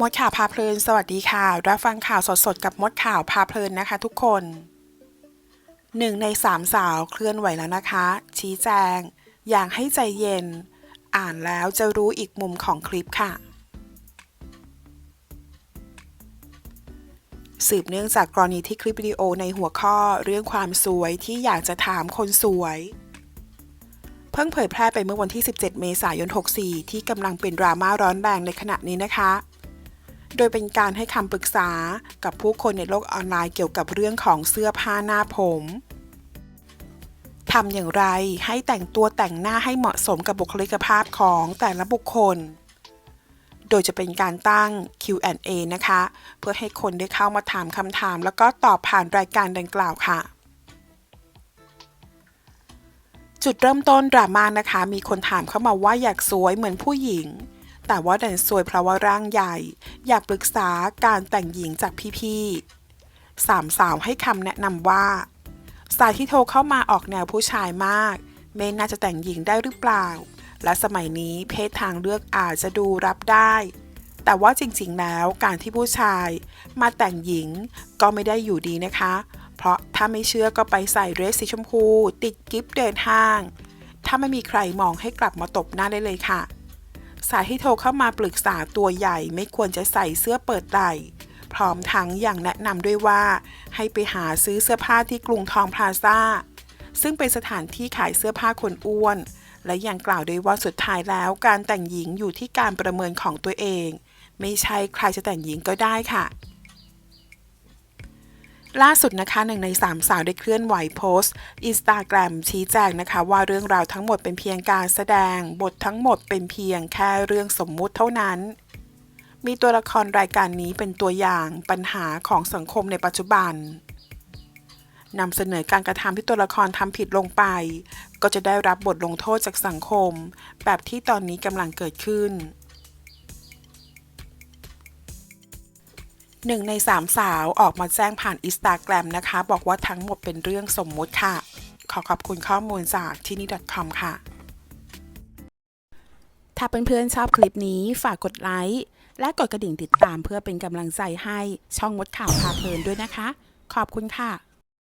มดข่าวพาเพลิน สวัสดีค่ะ รับฟังข่าวสดๆ กับมดข่าวพาเพลินนะคะทุกคนหนึ่งในสามสาวเคลื่อนไหวแล้วนะคะ ชี้แจง อย่างให้ใจเย็น อ่านแล้วจะรู้อีกมุมของคลิปค่ะ สืบเนื่องจากกรณีที่คลิปวิดีโอในหัวข้อเรื่องความสวยที่อยากจะถามคนสวย เพิ่งเผยแพร่ไปเมื่อวันที่ 17 เมษายน 64 ที่กำลังเป็นดราม่าร้อนแรงในขณะนี้นะคะ โดยเป็นการให้คำปรึกษากับผู้คนในโลกออนไลน์เกี่ยวกับเรื่องของเสื้อผ้าหน้าผมทำอย่างไรให้แต่งตัวแต่งหน้าให้เหมาะสมกับบุคลิกภาพของแต่ละบุคคล โดยจะเป็นการตั้ง Q&A นะคะ เพื่อให้คนได้เข้ามาถามคำถาม แล้วก็ตอบผ่านรายการดังกล่าวค่ะ จุดเริ่มต้นดราม่านะคะ มีคนถามเข้ามาว่าอยากสวยเหมือนผู้หญิง แต่ว่าดันสวยเพราะว่าร่างใหญ่ อยากปรึกษาการแต่งหญิงจากพี่ๆสามสาวให้คำแนะนำว่า สายที่โทรเข้ามาออกแนวผู้ชายมาก ไม่น่าจะแต่งหญิงได้หรือเปล่า และสมัยนี้เพศทางเลือกอาจจะดูรับได้ แต่ว่าจริงๆแล้วการที่ผู้ชายมาแต่งหญิงก็ไม่ได้อยู่ดีนะคะ เพราะถ้าไม่เชื่อก็ไปใส่เรสสีชมพู ติดกิฟต์เดินห้าง ถ้าไม่มีใครมองให้กลับมาตบหน้าได้เลยค่ะ สายที่โทรเข้ามาปรึกษาตัวใหญ่ไม่ควรจะใส่เสื้อเปิดไหล่พร้อมทั้งอย่างแนะนำด้วยว่า ให้ไปหาซื้อเสื้อผ้าที่กรุงทองพลาซ่า ซึ่งเป็นสถานที่ขายเสื้อผ้าคนอ้วน และยังกล่าวด้วยว่าสุดท้ายแล้วการแต่งหญิงอยู่ที่การประเมินของตัวเอง ไม่ใช่ใครจะแต่งหญิงก็ได้ค่ะ ล่าสุดนะคะหนึ่งในสามสาวได้เคลื่อนไหวโพสต์อินสตาแกรมชี้แจงนะคะ ว่าเรื่องราวทั้งหมดเป็นเพียงการแสดง บททั้งหมดเป็นเพียงแค่เรื่องสมมุติเท่านั้น มีตัวละครรายการนี้เป็นตัวอย่างปัญหาของสังคมในปัจจุบันนำเสนอการกระทำที่ตัวละครทำผิดลงไป ก็จะได้รับบทลงโทษจากสังคม แบบที่ตอนนี้กำลังเกิดขึ้น หนึ่งในสามสาวออกมาแจ้งผ่านอินสตาแกรมนะคะ บอกว่าทั้งหมดเป็นเรื่องสมมุติค่ะ ขอขอบคุณข้อมูลจากที่นี่ .com ค่ะ ถ้าเพื่อนๆชอบคลิปนี้ฝากกดไลค์และกดกระดิ่งติดตามเพื่อเป็นกำลังใจให้ช่องมดข่าวพาเพลินด้วยนะคะ ขอบคุณค่ะ